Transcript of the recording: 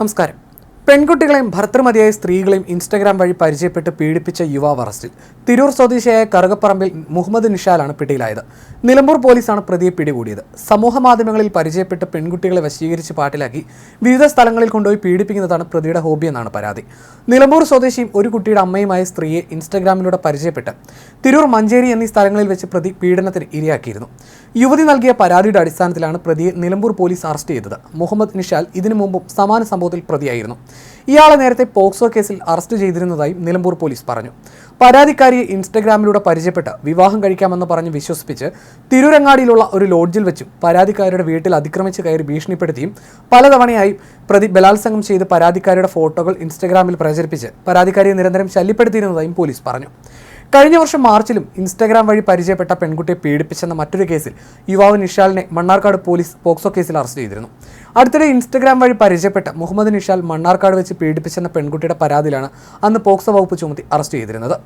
നമസ്കാരം. പെൺകുട്ടികളെയും ഭർത്തൃമതിയായ സ്ത്രീകളെയും ഇൻസ്റ്റാഗ്രാം വഴി പരിചയപ്പെട്ട് പീഡിപ്പിച്ച യുവാവ് അറസ്റ്റിൽ. തിരൂർ സ്വദേശിയായ കറുകപ്പറമ്പിൽ മുഹമ്മദ് നിഷാലാണ് പിടിയിലായത്. നിലമ്പൂർ പോലീസാണ് പ്രതിയെ പിടികൂടിയത്. സമൂഹ മാധ്യമങ്ങളിൽ പരിചയപ്പെട്ട് പെൺകുട്ടികളെ വശീകരിച്ച് പാട്ടിലാക്കി വിവിധ സ്ഥലങ്ങളിൽ കൊണ്ടുപോയി പീഡിപ്പിക്കുന്നതാണ് പ്രതിയുടെ ഹോബിയെന്നാണ് പരാതി. നിലമ്പൂർ സ്വദേശിയും ഒരു കുട്ടിയുടെ അമ്മയുമായ സ്ത്രീയെ ഇൻസ്റ്റാഗ്രാമിലൂടെ പരിചയപ്പെട്ട് തിരൂർ മഞ്ചേരി എന്നീ സ്ഥലങ്ങളിൽ വെച്ച് പ്രതി പീഡനത്തിന് ഇരയാക്കിയിരുന്നു. യുവതി നൽകിയ പരാതിയുടെ അടിസ്ഥാനത്തിലാണ് പ്രതിയെ നിലമ്പൂർ പോലീസ് അറസ്റ്റ് ചെയ്തത്. മുഹമ്മദ് നിഷാൽ ഇതിനു മുമ്പും സമാന സംഭവത്തിൽ പ്രതിയായിരുന്നു. ഇയാളെ നേരത്തെ പോക്സോ കേസിൽ അറസ്റ്റ് ചെയ്തിരുന്നതായി നിലമ്പൂർ പോലീസ് പറഞ്ഞു. പരാതിക്കാരിയെ ഇൻസ്റ്റഗ്രാമിലൂടെ പരിചയപ്പെട്ട് വിവാഹം കഴിക്കാമെന്ന് പറഞ്ഞ് വിശ്വസിപ്പിച്ച് തിരുരങ്ങാടിയിലുള്ള ഒരു ലോഡ്ജിൽ വെച്ചും പരാതിക്കാരിയുടെ വീട്ടിൽ അതിക്രമിച്ച് കയറി ഭീഷണിപ്പെടുത്തിയും പലതവണയായി പ്രതി ബലാത്സംഗം ചെയ്ത് പരാതിക്കാരിയുടെ ഫോട്ടോകൾ ഇൻസ്റ്റഗ്രാമിൽ പ്രചരിപ്പിച്ച് പരാതിക്കാരിയെ നിരന്തരം ശല്യപ്പെടുത്തിയിരുന്നതായും പോലീസ് പറഞ്ഞു. കഴിഞ്ഞ വർഷം മാർച്ചിലും ഇൻസ്റ്റാഗ്രാം വഴി പരിചയപ്പെട്ട പെൺകുട്ടിയെ പീഡിപ്പിച്ചെന്ന മറ്റൊരു കേസിൽ യുവാവ് നിഷാലിനെ മണ്ണാർക്കാട് പോലീസ് പോക്സോ കേസിൽ അറസ്റ്റ് ചെയ്തിരുന്നു. അടുത്തിടെ ഇൻസ്റ്റാഗ്രാം വഴി പരിചയപ്പെട്ട മുഹമ്മദ് നിഷാൽ മണ്ണാർക്കാട് വെച്ച് പീഡിപ്പിച്ചെന്ന പെൺകുട്ടിയുടെ പരാതിയിലാണ് അന്ന് പോക്സോ വകുപ്പ് ചുമത്തി അറസ്റ്റ് ചെയ്തിരുന്നത്.